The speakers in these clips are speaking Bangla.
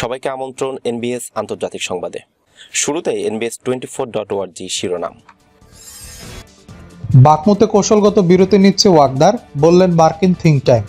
সবাইকে আমন্ত্রণ এনবিএস আন্তর্জাতিক সংবাদে। শুরুতে এনবিএস টোয়েন্টি ফোর ডট ওয়ার্জি শিরোনাম। বাকমুতে কৌশলগত বিরতি নিচ্ছে ওয়াগদার, বললেন মার্কিন থিঙ্ক ট্যাঙ্ক।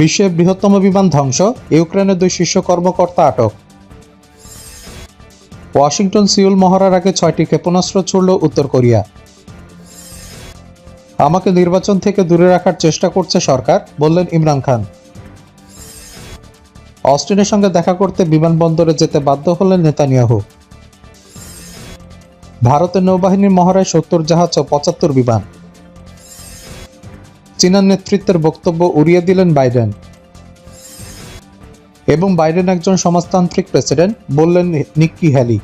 বিশ্বের বৃহত্তম বিমান ধ্বংস ইউক্রেনের দুই শীর্ষ কর্মকর্তা আটক। ওয়াশিংটন সিউল মহড়ার আগে ছয়টি ক্ষেপণাস্ত্র ছুড়ল উত্তর কোরিয়া। আমাকে নির্বাচন থেকে দূরে রাখার চেষ্টা করছে সরকার, বললেন ইমরান খান। অস্টিনের সঙ্গে দেখা করতে বিমানবন্দরে যেতে বাধ্য হলেন নেতানিয়াহু। ভারতের নৌবাহিনীর মহড়ায় সত্তর জাহাজ ও পঁচাত্তর বিমান। চীনা নেতৃত্বের বক্তব্য উড়িয়ে দিলেন বাইডেন। এবং বাইডেন একজন সমাজতান্ত্রিক প্রেসিডেন্ট বললেন নিক্কি হ্যালি।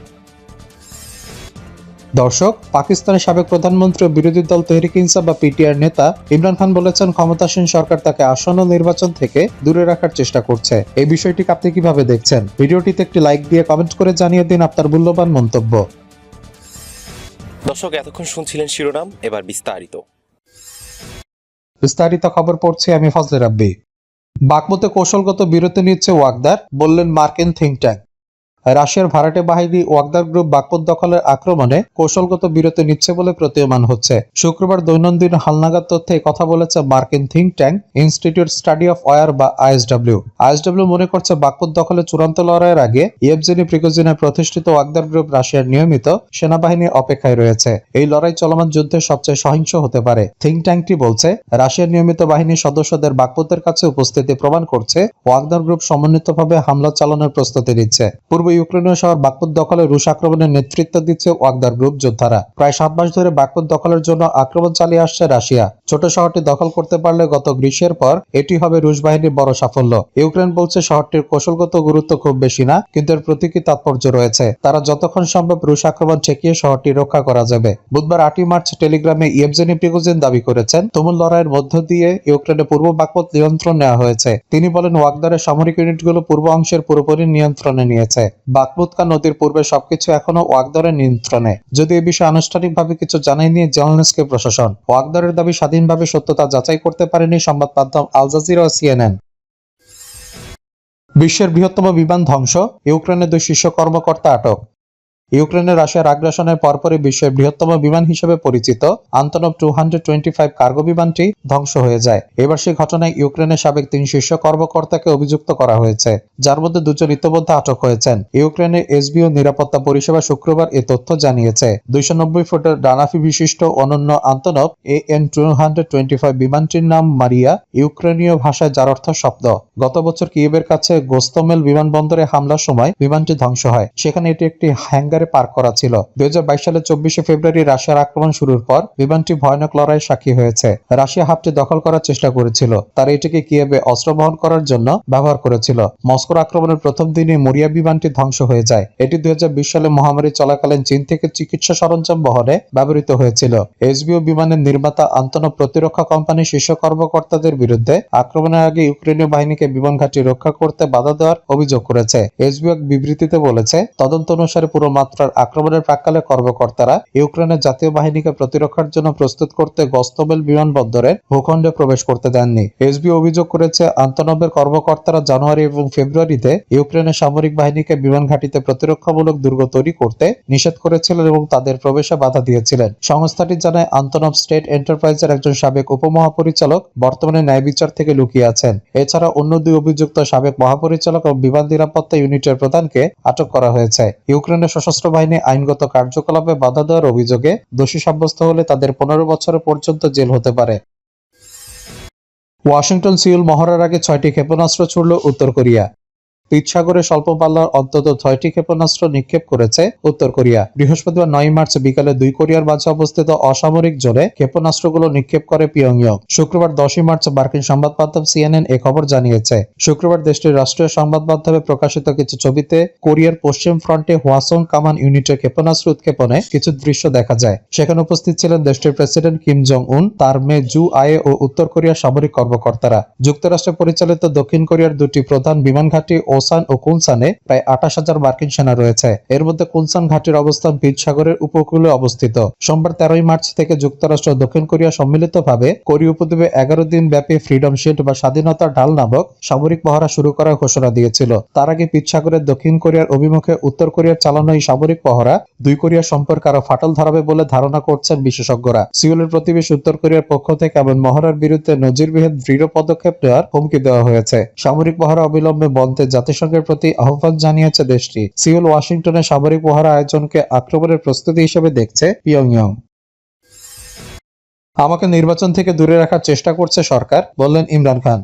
দর্শক পাকিস্তানের সাবেক প্রধানমন্ত্রী ও বিরোধী দল তেহরিক ইনসাফ বা পিটিআর নেতা ইমরান খান বলেছেন ক্ষমতাসীন সরকার তাকে আসন্ন নির্বাচন থেকে দূরে রাখার চেষ্টা করছে। এই বিষয়টিকে আপনি কীভাবে দেখছেন? ভিডিওটিতে একটি লাইক দিয়ে কমেন্ট করে জানিয়ে দিন আপনার মূল্যবান মন্তব্য। দর্শক এতক্ষণ শুনছিলেন শিরোনাম এবার বিস্তারিত। বিস্তারিত খবর পড়ছি আমি ফজলে রাব্বি। বাকমতে কৌশলগত বিরতি নিচ্ছে ওয়াগদার বললেন মার্কিন থিঙ্ক ট্যাঙ্ক। রাশিয়ার ভাড়াটে বাহিনী ওয়াগদার গ্রুপ বাকপত দখলের আক্রমণে কৌশলগত বিরতি নিচ্ছে বলে প্রতীয়মান হচ্ছে। শুক্রবার দৈনন্দিন হালনাগাদ তথ্যে কথা বলেছে মার্কিন think tank, institute study of war বা আইএসডব্লিউ। আইএসডব্লিউ মনে করছে বাকপত দখলের চূড়ান্ত লড়াইয়ের আগে ইয়েবজেনি প্রিকোজিনে প্রতিষ্ঠিত ওয়াগদার গ্রুপ রাশিয়ার নিয়মিত সেনাবাহিনীর অপেক্ষায় রয়েছে। এই লড়াই চলমান যুদ্ধে সবচেয়ে সহিংস হতে পারে। থিঙ্ক ট্যাঙ্কটি বলছে, রাশিয়ার নিয়মিত বাহিনীর সদস্যদের বাকপতের কাছে উপস্থিতি প্রমাণ করছে ওয়াগদার গ্রুপ সমন্বিতভাবে হামলা চালানোর প্রস্তুতি নিচ্ছে। পূর্ব ইউক্রেনীয় শহর বাকপুত দখলে রুশ আক্রমণের নেতৃত্ব দিচ্ছে ওয়াগদার গ্রুপ যোদ্ধারা। প্রায় সাত মাস ধরে বাকপুত দখলের জন্য আক্রমণ চালিয়ে আসছে রাশিয়া। ছোট শহরটি দখল করতে পারলে গত গ্রীষ্মের পর এটি হবে রুশ বাহিনীর বড় সাফল্য। ইউক্রেন বলছে শহরটির কৌশলগত গুরুত্ব খুব বেশি না, কিন্তু এর প্রতীকী তাৎপর্য রয়েছে। তারা যতক্ষণ সম্ভব রুশ আক্রমণ ঠেকিয়ে শহরটি রক্ষা করা যাবে। বুধবার আটই মার্চ টেলিগ্রামে ইয়েবজেনি প্রিগোজিন দাবি করেছেন, তুমুল লড়াইয়ের মধ্য দিয়ে ইউক্রেনের পূর্ব বাকপত নিয়ন্ত্রণ নেওয়া হয়েছে। তিনি বলেন, ওয়াগদারের সামরিক ইউনিটগুলো পূর্ব অংশের পুরোপুরি নিয়ন্ত্রণে নিয়েছে। বাকমুৎকা নদীর পূর্বে সবকিছু এখনও ওয়াকদরের নিয়ন্ত্রণে। যদি এ বিষয়ে আনুষ্ঠানিকভাবে কিছু জানাই নিয়ে জেলনেসকে প্রশাসন। ওয়াকদরের দাবি স্বাধীনভাবে সত্যতা যাচাই করতে পারেনি সংবাদ মাধ্যম আল জাজিরা ও সিএনএন। বিশ্বের বৃহত্তম বিমান ধ্বংস, ইউক্রেনের দুই শীর্ষ কর্মকর্তা আটক। ইউক্রেনের রাশিয়ার আগ্রাসনের পরপরই বিশ্বের বৃহত্তম বিমান হিসেবে পরিচিত আন্তনব টু কার্গো বিমানটি ধ্বংস হয়ে যায়। এবার সেই ঘটনায় ইউক্রেনের সাবেক তিন শীর্ষ কর্মকর্তাকে অভিযুক্ত করা হয়েছে, যার মধ্যে দুজন ইতিমধ্যে আটক হয়েছেন। ইউক্রেনের এসবিও নিরাপত্তা পরিষেবা শুক্রবার এ তথ্য জানিয়েছে। দুইশো নব্বই ফুটের ডানাফি বিশিষ্ট অনন্য আন্তনব এ এন টু বিমানটির নাম মারিয়া, ইউক্রেনীয় ভাষায় যার অর্থ শব্দ। গত বছর কিয়েবের কাছে গোস্তমেল বিমানবন্দরে হামলার সময় বিমানটি ধ্বংস হয়। সেখানে এটি একটি হ্যাঙ্গারে পার্ক করা ছিল। দুই সালের চব্বিশে ফেব্রুয়ারি রাশিয়ার আক্রমণ শুরুর পর বিমানটি ভয়ানক লড়াই সাক্ষী হয়েছে। রাশিয়া হাফটি দখল করার চেষ্টা করেছিল। তারা এটিকে কিয়েবে অস্ত্র বহন করার জন্য ব্যবহার করেছিল। মস্কোর আক্রমণের প্রথম দিনে মরিয়া বিমানটি ধ্বংস হয়ে যায়। এটি দুই সালে মহামারী চলাকালীন চীন থেকে চিকিৎসা সরঞ্জাম বহনে ব্যবহৃত হয়েছিল। এসবিও বিমানের নির্মাতা আন্তন প্রতিরক্ষা কোম্পানির শীর্ষ কর্মকর্তাদের বিরুদ্ধে আক্রমণের আগে ইউক্রেনীয় বাহিনীকে বিমান ঘাঁটি রক্ষা করতে বাধা দেওয়ার অভিযোগ করেছে। এসবিও এক বিবৃতিতে বলেছে, তদন্ত অনুসারে পুরো মাত্রার আক্রমণের প্রাককালে কর্মকর্তারা ইউক্রেনের জাতীয় বাহিনীকে প্রতিরক্ষার জন্য প্রস্তুত করতে গস্তবেল বিমানবন্দরের ভূখণ্ডে প্রবেশ করতে দেননি। এসবি অভিযোগ করেছে আন্তনবের কর্মকর্তারা জানুয়ারি এবং ফেব্রুয়ারিতে ইউক্রেনের সামরিক বাহিনীকে বিমান ঘাঁটিতে প্রতিরক্ষামূলক দুর্গ তৈরি করতে নিষেধ করেছিলেন এবং তাদের প্রবেশে বাধা দিয়েছিলেন। সংস্থাটি জানায়, আন্তনব স্টেট এন্টারপ্রাইজের একজন সাবেক উপমহাপরিচালক বর্তমানে ন্যায় বিচার থেকে লুকিয়ে আছেন। এছাড়া অন্য দুই অভিযুক্ত সাবেক মহাপরিচালক ও বিমান নিরাপত্তা ইউনিটের প্রধানকে আটক করা হয়েছে। ইউক্রেনের সশস্ত্র বাহিনী আইনগত কার্যকলাপে বাধা দেওয়ার অভিযোগে দোষী সাব্যস্ত হলে তাদের পনেরো বছর পর্যন্ত জেল হতে পারে। ওয়াশিংটন সিউল মহড়ার আগে ছয়টি ক্ষেপণাস্ত্র ছুড়ল উত্তর কোরিয়া। পিৎসাগরে স্বল্প পাল্লার অন্তত ছয়টি ক্ষেপণাস্ত্র নিক্ষেপ করেছে উত্তর কোরিয়া। বৃহস্পতিবার নয় মার্চ বিকালে দুই কোরিয়ার মাঝে অবস্থিত অসামরিক জোনে ক্ষেপণাস্ত্রগুলো নিক্ষেপ করে পিয়ংইয়ং। শুক্রবার দশই মার্চ মার্কিন সংবাদ মাধ্যম সিএনএন এ খবর জানিয়েছে। শুক্রবার দেশটির রাষ্ট্রীয় সংবাদ মাধ্যমে প্রকাশিত কিছু ছবিতে কোরিয়ার পশ্চিম ফ্রন্টে হোয়াসং কামান ইউনিটের ক্ষেপণাস্ত্র উৎক্ষেপণে কিছু দৃশ্য দেখা যায়। সেখানে উপস্থিত ছিলেন দেশটির প্রেসিডেন্ট কিম জং উন তার মেয়ে জু আয়ে ও উত্তর কোরিয়ার সামরিক কর্মকর্তারা। যুক্তরাষ্ট্র পরিচালিত দক্ষিণ কোরিয়ার দুটি প্রধান বিমান ঘাঁটি ও হোসান ও কুলসানে প্রায় আঠাশ হাজার মার্কিন সেনা রয়েছে। এর মধ্যে কুলসান ঘাটির অবস্থান পিচ সাগরের উপকূলে অবস্থিত। সোমবার তেরোই মার্চ থেকে যুক্তরাষ্ট্র দক্ষিণ কোরিয়া সম্মিলিতভাবে কোরীয় উপদ্বীপে এগারো দিন ব্যাপী ফ্রিডম শিল্ড বা স্বাধীনতার ঢাল নামক সামরিক পহরা শুরু করার ঘোষণা দিয়েছিল। তার আগে পিচ সাগরের দক্ষিণ কোরিয়ার অভিমুখে উত্তর কোরিয়ার চালানো এই সামরিক পহরা দুই কোরিয়ার সম্পর্কে আরও ফাটল ধরাবে বলে ধারণা করছেন বিশেষজ্ঞরা। সিউলের প্রতিবেশী উত্তর কোরিয়ার পক্ষ থেকে এমন মহড়ার বিরুদ্ধে নজিরবিহীন দৃঢ় পদক্ষেপ নেওয়ার হুমকি দেওয়া হয়েছে। সামরিক পহরা অবিলম্বে বন্ধে জাতিসংঘের প্রতি আহ্বান জানিয়েছে দেশটি। সিউল ওয়াশিংটনে সামরিক পহরা আয়োজনকে আক্রমণের প্রস্তুতি হিসেবে দেখছে পিয়ংইয়ং। আমাকে নির্বাচন থেকে দূরে রাখার চেষ্টা করছে সরকার, বললেন ইমরান খান।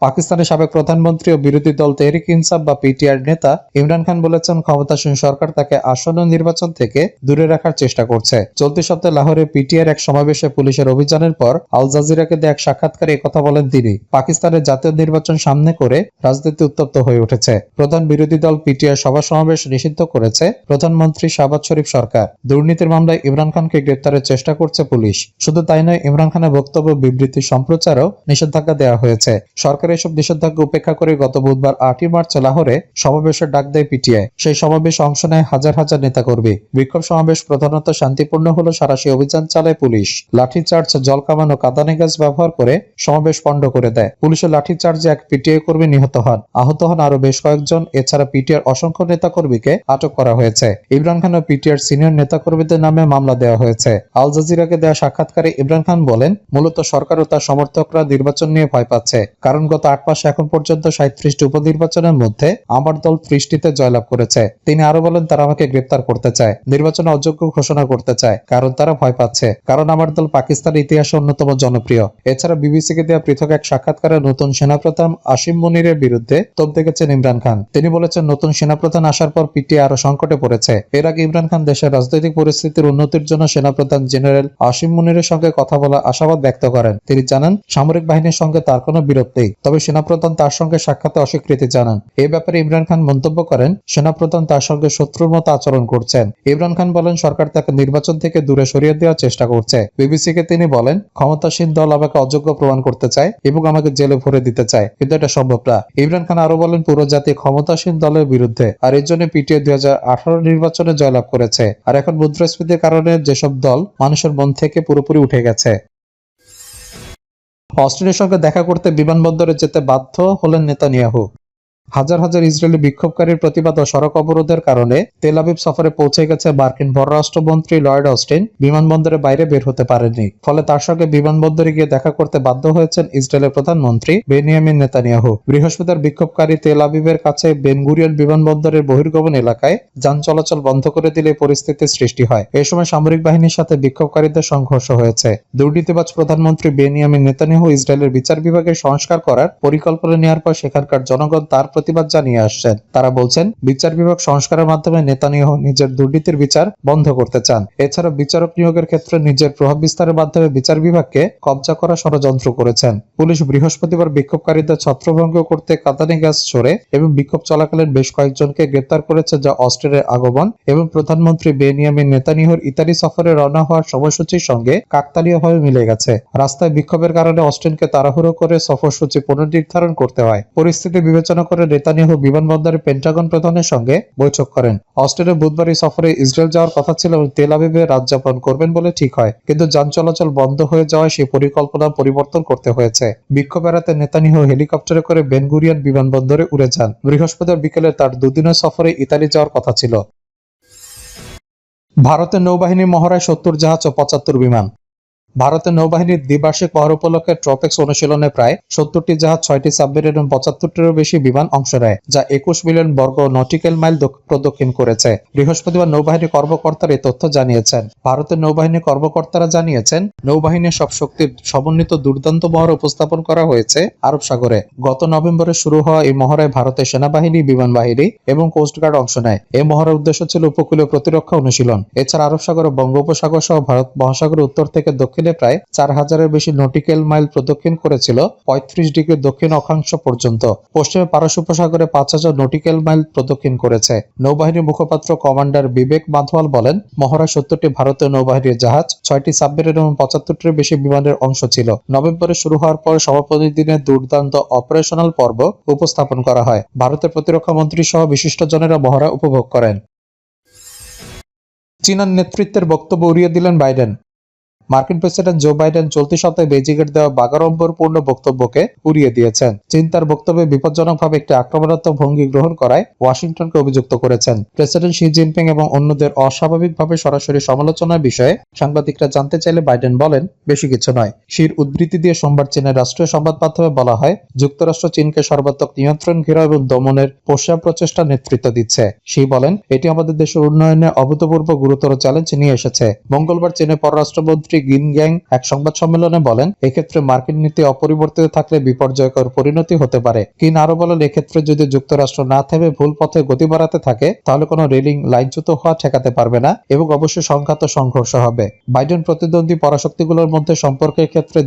পাকিস্তানের সাবেক প্রধানমন্ত্রী ও বিরোধী দল তেহরিক ইনসাফ বা পিটিআর নেতা ইমরান খান বলেছেন, ক্ষমতাসীন সরকার তাকে আসন্ন নির্বাচন থেকে দূরে রাখার চেষ্টা করছে। চলতি সপ্তাহে লাহোরে পিটিআর এক সমাবেশে পুলিশের অভিযানের পর আল জাজিরাকে দেয়া এক সাক্ষাৎকারে কথা বলেন তিনি। পাকিস্তানের জাতীয় নির্বাচন সামনে করে রাজনীতি উত্তপ্ত হয়ে উঠেছে। প্রধান বিরোধী দল পিটিআর সভা সমাবেশ নিষিদ্ধ করেছে প্রধানমন্ত্রী শাহবাজ শরীফ সরকার। দুর্নীতির মামলায় ইমরান খানকে গ্রেপ্তারের চেষ্টা করছে পুলিশ। শুধু তাই নয়, ইমরান খানের বক্তব্য, বিবৃতি, সম্প্রচারও নিষেধাজ্ঞা দেওয়া হয়েছে। সরকার এসব নিষেধাজ্ঞা উপেক্ষা করে গত বুধবার আটই মার্চ লাহোরে সমাবেশের ডাক দেয় পিটিআই। সেই সমাবেশে অংশ নেয় হাজার হাজার নেতাকর্মী। বিক্ষোভ সমাবেশ প্রধানত শান্তিপূর্ণ হলো সারাশি অভিযান চালায় পুলিশ। লাঠিচার্জ জল কামান কাদানি গ্যাস ব্যবহার করে সমাবেশ পণ্ড করে দেয়। পুলিশের লাঠিচার্জে এক পিটিআই কর্মী নিহত হন। আহত হন আরও বেশ কয়েকজন। এছাড়া পিটিআর অসংখ্য নেতাকর্মীকে আটক করা হয়েছে। ইমরান খান ও পিটিআর সিনিয়র নেতাকর্মীদের নামে মামলা দেওয়া হয়েছে। আল জাজিরাকে দেওয়া সাক্ষাৎকারে ইমরান খান বলেন, মূলত সরকার ও তার সমর্থকরা নির্বাচন নিয়ে ভয় পাচ্ছে। কারণ গত আট মাসে এখন পর্যন্ত সাঁত্রিশটি উপনির্বাচনের মধ্যে আমার দল ত্রিশটিতে জয়লাভ করেছে। তিনি আরও বলেন, তারা আমাকে গ্রেপ্তার করতে চায়, নির্বাচনে অযোগ্য ঘোষণা করতে চায়, কারণ তারা ভয় পাচ্ছে, কারণ আমার দল পাকিস্তানের ইতিহাসে অন্যতম জনপ্রিয়। এছাড়া বিবিসিকে দেওয়া পৃথক এক সাক্ষাৎকারে নতুন সেনাপ্রধান আসিম মুনিরের বিরুদ্ধে তোপ দেখেছেন ইমরান খান। তিনি বলেছেন, নতুন সেনাপ্রধান আসার পর পিটি আরও সংকটে পড়েছে। এর আগে ইমরান খান দেশের রাজনৈতিক পরিস্থিতির উন্নতির জন্য সেনাপ্রধান জেনারেল আসিম মুনিরের সঙ্গে কথা বলা আশাবাদ ব্যক্ত করেন। তিনি জানান, সামরিক বাহিনীর সঙ্গে তার কোনো বিরোধ নেই। তবে সেনাপ্রধান তার সঙ্গে সাক্ষাতে অস্বীকৃতি জানান। এ ব্যাপারে ইমরান খান মন্তব্য করেন, সেনাপ্রধান তার সঙ্গে শত্রুর মতো আচরণ করছেন। ইমরান খান বলেন, সরকার তাকে নির্বাচন থেকে দূরে সরিয়ে দেওয়ার চেষ্টা করছে। বিবিসিকে তিনি বলেন, ক্ষমতাসীন দল আমাকে অযোগ্য প্রমাণ করতে চায় এবং আমাকে জেলে ভরে দিতে চায়, কিন্তু এটা সম্ভব না। ইমরান খান আরও বলেন, পুরো জাতি ক্ষমতাসীন দলের বিরুদ্ধে, আর এর জন্য পিটিএ দুই হাজার আঠারো নির্বাচনে জয়লাভ করেছে। আর এখন মুদ্রাস্ফীতির কারণে যেসব দল মানুষের মন থেকে পুরোপুরি উঠে গেছে। অস্ট্রেলিয়ার সঙ্গে দেখা করতে বিমানবন্দরে যেতে বাধ্য হলেন নেতানিয়াহু। হাজার হাজার ইসরায়েলি বিক্ষোভকারীর প্রতিবাদ ও সড়ক অবরোধের কারণে তেল আবিব সফরে পৌঁছে গেছে মার্কিন পররাষ্ট্রমন্ত্রী লয়েড অস্টিন। বিমানবন্দরে বাইরে বের হতে পারেননি। ফলে তার সঙ্গে বিমানবন্দরে গিয়ে দেখা করতে বাধ্য হয়েছেন ইসরায়েলের প্রধানমন্ত্রী বেনিয়ামিন নেতানিয়াহু। বৃহস্পতিবার বিক্ষোভকারী তেল আবিবের কাছে বেনগুরিয়ান বিমানবন্দরের বহির্গমন এলাকায় যান চলাচল বন্ধ করে দিলে পরিস্থিতির সৃষ্টি হয়। এ সময় সামরিক বাহিনীর সাথে বিক্ষোভকারীদের সংঘর্ষ হয়েছে। দুর্নীতিবাজ প্রধানমন্ত্রী বেনিয়ামিন নেতানিয়াহু ইসরায়েলের বিচার বিভাগের সংস্কার করার পরিকল্পনা নেওয়ার পর সেখানকার জনগণ তার প্রতিবাদ জানিয়ে আসছেন। তারা বলছেন, বিচার বিভাগ সংস্কারের মাধ্যমে নেতানিয়াহু নিজের দুর্নীতির বিচার বন্ধ করতে চান। এছাড়া বিচারক নিয়োগের ক্ষেত্রে নিজের প্রভাব বিস্তারের মাধ্যমে বিচার বিভাগকে কবজা করা ষড়যন্ত্র করেছেন। পুলিশ বৃহস্পতিবার বিক্ষোভকারীদের ছত্রভঙ্গ করতে কাতানি গ্যাস ছড়ে এবং বিক্ষোভ চলাকালীন বেশ কয়েকজনকে গ্রেপ্তার করেছে যা অস্ট্রেলিয়ার আগমন এবং প্রধানমন্ত্রী বেনিয়ামিন নেতানিহর ইতালি সফরে রওনা হওয়ার সময়সূচির সঙ্গে কাকতালীয়ভাবে মিলে গেছে। রাস্তায় বিক্ষোভের কারণে অস্টিনকে তাড়াহুড়ো করে সফরসূচি পুনর্নির্ধারণ করতে হয়। পরিস্থিতি বিবেচনা করে নেতানিয়াহু বিমানবন্দরে পেন্টাগন প্রধানের সঙ্গে বৈঠক করেন। অস্ট্রেলিয়া বুধবার এই সফরে ইসরায়েল যাওয়ার কথা ছিল এবং তেল আবিবে রাত যাপন করবেন বলে ঠিক হয়। কিন্তু যান চলাচল বন্ধ হয়ে যাওয়ায় সেই পরিকল্পনা পরিবর্তন করতে হয়েছে। বিক্ষোভ এড়াতে নেতানিয়াহু হেলিকপ্টারে করে বেনগুরিয়ান বিমানবন্দরে উড়ে যান। বৃহস্পতিবার বিকেলে তার দুদিনের সফরে ইতালি যাওয়ার কথা ছিল। ভারতের নৌবাহিনী মহড়ায় সত্তর জাহাজ ও পঁচাত্তর বিমান। ভারতের নৌবাহিনীর দ্বিবার্ষিক মহড়া উপলক্ষে ট্রপেক্স অনুশীলনে প্রায় সত্তরটি জাহাজ, ছয়টি সাবমেরিন এবং পঁচাত্তরটিরও বেশি বিমান অংশ নেয়, যা একুশ মিলিয়ন বর্গ নটিক্যাল মাইল প্রদক্ষিণ করেছে। বৃহস্পতিবার নৌবাহিনী কর্মকর্তারা এই তথ্য জানিয়েছেন। ভারতের নৌবাহিনী কর্মকর্তারা জানিয়েছেন, নৌবাহিনীর সব শক্তির সমন্বিত দুর্দান্ত মহড়া উপস্থাপন করা হয়েছে আরব সাগরে। গত নভেম্বরে শুরু হওয়া এই মহড়ায় ভারতের সেনাবাহিনী, বিমান বাহিনী এবং কোস্টগার্ড অংশ নেয়। এই মহড়ার উদ্দেশ্য ছিল উপকূলীয় প্রতিরক্ষা অনুশীলন। এছাড়া আরব সাগর ও বঙ্গোপসাগর সহ ভারত মহাসাগরের উত্তর থেকে দক্ষিণ দক্ষিণে প্রায় চার হাজারের বেশি নটিক্যাল মাইল প্রদক্ষিণ করেছিল পঁয়ত্রিশ ডিগ্রি দক্ষিণ অক্ষাংশ পর্যন্ত। পশ্চিমে পারস্য উপসাগরে পাঁচ হাজার নটিক্যাল মাইল প্রদক্ষিণ করেছে। নৌবাহিনীর মুখপাত্র কমান্ডার বিবেক মাধওয়াল বলেন, মহড়া সত্তরটি ভারতীয় নৌবাহিনীর জাহাজ, ছয়টি সাবমেরিন এবং পঁচাত্তরটির বেশি বিমানের অংশ ছিল। নভেম্বরে শুরু হওয়ার পর সমাপনী দিনের দুর্দান্ত অপারেশনাল পর্ব উপস্থাপন করা হয়। ভারতের প্রতিরক্ষা মন্ত্রী সহ বিশিষ্টজনেরা মহড়া উপভোগ করেন। চীনার নেতৃত্বের বক্তব্য উড়িয়ে দিলেন বাইডেন। মার্কিন প্রেসিডেন্ট জো বাইডেন চলতি সপ্তাহে বেজিংয়ের দেওয়া বাগাড়ম্বরপূর্ণ বক্তব্যকে উড়িয়ে দিয়েছেন। চীন তার বক্তব্যে বিপজ্জনকভাবে একটি আক্রমণাত্মক ভঙ্গি গ্রহণ করায় ওয়াশিংটনকে অভিযুক্ত করেছেন। প্রেসিডেন্ট শি জিনপিং এবং অন্যদের অস্বাভাবিকভাবে সরাসরি সমালোচনার বিষয়ে সাংবাদিকরা জানতে চাইলে বাইডেন বলেন, বেশি কিছু নয়। শির উদ্ধৃতি দিয়ে সোমবার চীনের রাষ্ট্রীয় সংবাদ মাধ্যমে বলা হয়, যুক্তরাষ্ট্র চীনকে সর্বাত্মক নিয়ন্ত্রণ ঘেরা এবং দমনের পোষা প্রচেষ্টা নেতৃত্ব দিচ্ছে। শি বলেন, এটি আমাদের দেশের উন্নয়নে অভূতপূর্ব গুরুতর চ্যালেঞ্জ নিয়ে এসেছে। মঙ্গলবার চীনের পররাষ্ট্রমন্ত্রী গিন গ্যাং এক সংবাদ সম্মেলনে বলেন, এক্ষেত্রে মার্কিন নীতি অপরিবর্তিত থাকলে বিপর্যয়কর পরিণতি হতে পারে। কিন আরও বলেন, এক্ষেত্রে যদি যুক্তরাষ্ট্র না থেমে ভুল পথে গতি বাড়াতে থাকে, তাহলে কোনো রেলিং লাইনচ্যুত হওয়া ঠেকাতে পারবে না এবং অবশ্যই সংঘাত সংঘর্ষ হবে। বাইডেন প্রতিদ্বন্দ্বী পরাশক্তিগুলোর মধ্যে সম্পর্কের ক্ষেত্রে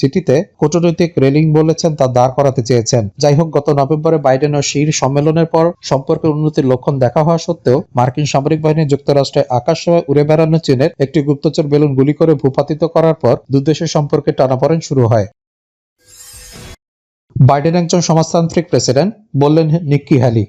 চিঠিতে কূটনৈতিক রেলিং বলেছেন তা দাঁড় করাতে চেয়েছেন। যাই হোক, গত নভেম্বরে বাইডেন ও শির সম্মেলনের পর সম্পর্কের উন্নতির লক্ষণ দেখা হওয়া সত্ত্বেও মার্কিন সামরিক বাহিনী যুক্তরাষ্ট্রে আকাশ সময় উড়ে বেড়ানো চীনের একটি গুপ্তচর বেলুন গুলি করে ভূপাতিত করার পর দুদেশের সম্পর্কে টানাপড়েন শুরু হয়। বাইডেন একজন সমাজতান্ত্রিক প্রেসিডেন্ট, বললেন নিক্কি হ্যালি।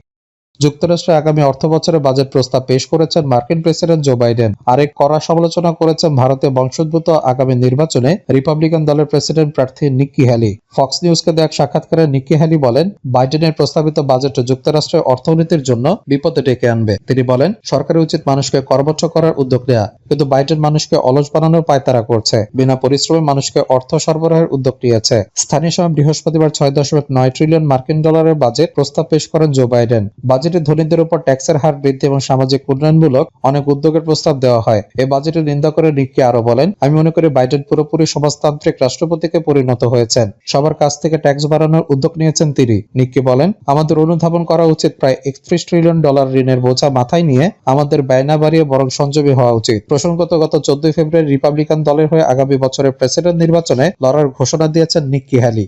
যুক্তরাষ্ট্রে আগামী অর্থ বছরের বাজেট প্রস্তাব পেশ করেছেন মার্কিন প্রেসিডেন্ট জো বাইডেন। আরেক কড়া সমালোচনা করেছেন ভারতীয় বংশোদ্ভূত আগামী নির্বাচনে রিপাবলিকান দলের প্রেসিডেন্ট প্রার্থী নিক্কি হ্যালি। ফক্স নিউজকে এক সাক্ষাৎকারে নিক্কি হ্যালি বলেন, বাইডেনের প্রস্তাবিত বাজেট যুক্তরাষ্ট্রের অর্থনীতির জন্য বিপদে ডেকে আনবে। তিনি বলেন সরকারের উচিত মানুষকে করবচ্ছ করার উদ্যোগ নেওয়া কিন্তু বাইডেন মানুষকে অলস বানানোর পায়তারা করছে। বিনা পরিশ্রমে মানুষকে অর্থ সরবরাহের উদ্যোগ নিয়েছে। স্থানীয় সময় বৃহস্পতিবার ছয় দশমিক নয় ট্রিলিয়ন মার্কিন ডলারের বাজেট প্রস্তাব পেশ করেন জো বাইডেন। বাজেটে ধনীদের উপর ট্যাক্সের হার বৃদ্ধি এবং সামাজিক উন্নয়নমূলক অনেক উদ্যোগের প্রস্তাব দেওয়া হয়। এই বাজেটের নিন্দা করে নিক্কি আরও বলেন, আমি মনে করি বাইডেন পুরোপুরি সমাজতান্ত্রিক রাষ্ট্রপতিকে পরিণত হয়েছেন। সবার কাছ থেকে ট্যাক্স বাড়ানোর উদ্যোগ নিয়েছেন তিনি। নিক্কি বলেন, আমাদের অনুধাবন করা উচিত প্রায় একত্রিশ ট্রিলিয়ন ডলার ঋণের বোঝা মাথায় নিয়ে আমাদের ব্যয় না বাড়িয়ে বরং সঞ্জীবী হওয়া উচিত। প্রসঙ্গত, গত চোদ্দই ফেব্রুয়ারি রিপাবলিকান দলের হয়ে আগামী বছরের প্রেসিডেন্ট নির্বাচনে লড়ার ঘোষণা দিয়েছেন নিক্কি হ্যালি।